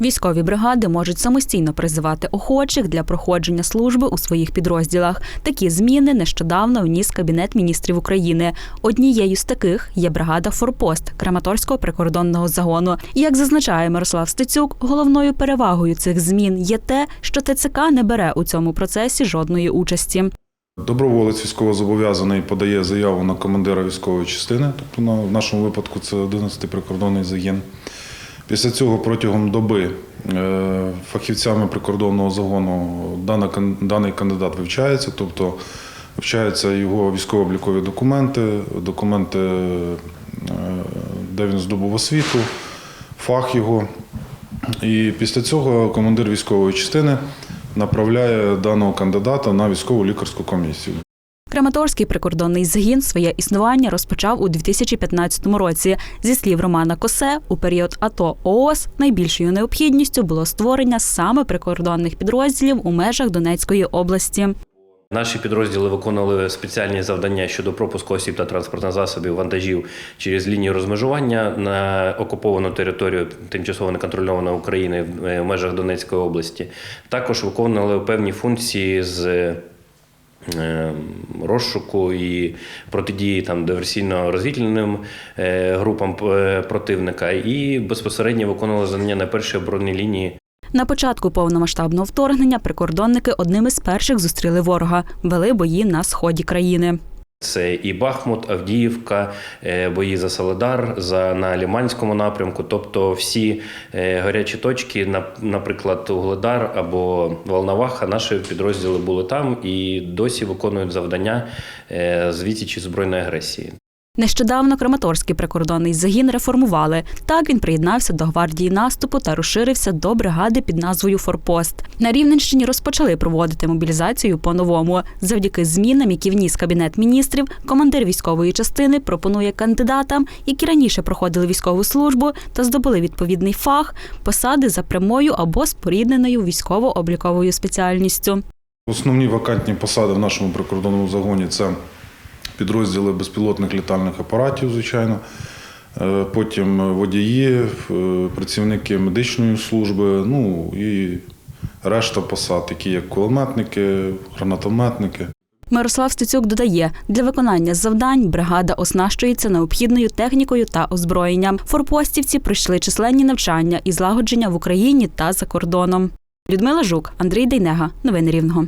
Військові бригади можуть самостійно призивати охочих для проходження служби у своїх підрозділах. Такі зміни нещодавно вніс Кабінет міністрів України. Однією з таких є бригада Форпост Краматорського прикордонного загону. Як зазначає Мирослав Стецюк, головною перевагою цих змін є те, що ТЦК не бере у цьому процесі жодної участі. Доброволець військовозобов'язаний подає заяву на командира військової частини, тобто на, нашому випадку це 11-й прикордонний загін. Після цього протягом доби е, фахівцями прикордонного загону даний кандидат вивчається, тобто вивчаються його військово-облікові документи, документи, е, де він здобув освіту, фах його. І після цього командир військової частини направляє даного кандидата на військову лікарську комісію. Краматорський прикордонний загін своє існування розпочав у 2015 році. Зі слів Романа Косе, у період АТО ООС найбільшою необхідністю було створення саме прикордонних підрозділів у межах Донецької області. Наші підрозділи виконували спеціальні завдання щодо пропуску осіб та транспортних засобів вантажів через лінію розмежування на окуповану територію тимчасово неконтрольованої України в е, межах Донецької області. Також виконували певні функції з розшуку і протидії там диверсійно-розвідувальним е, групам е, противника, і безпосередньо виконували завдання на першій оборонній лінії На початку повномасштабного вторгнення прикордонники одними з перших зустріли ворога, вели бої на сході країни. Це і Бахмут, Авдіївка, е, бої за Соледар, за на Ліманському напрямку. Тобто всі е, гарячі точки, наприклад, Угледар або Волноваха, наші підрозділи були там і досі виконують завдання е, з відсічі збройної агресії. Нещодавно Краматорський прикордонний загін реформували. Так він приєднався до гвардії наступу та розширився до бригади під назвою Форпост. На Рівненщині розпочали проводити мобілізацію по-новому. Завдяки змінам, які вніс кабінет міністрів, командир військової частини пропонує кандидатам, які раніше проходили військову службу та здобули відповідний фах, посади за прямою або спорідненою військово-обліковою спеціальністю. Основні вакантні посади в нашому прикордонному загоні це підрозділи безпілотних літальних апаратів, звичайно. Е, Потім водії, е, працівники медичної служби, ну і решта посад, такі як кулеметники, гранатометники. Мирослав Стецюк додає, для виконання завдань бригада оснащується необхідною технікою та озброєнням. Форпостівці пройшли численні навчання і злагодження в Україні та за кордоном. Людмила Жук, Андрій Дейнега. Новини Рівного.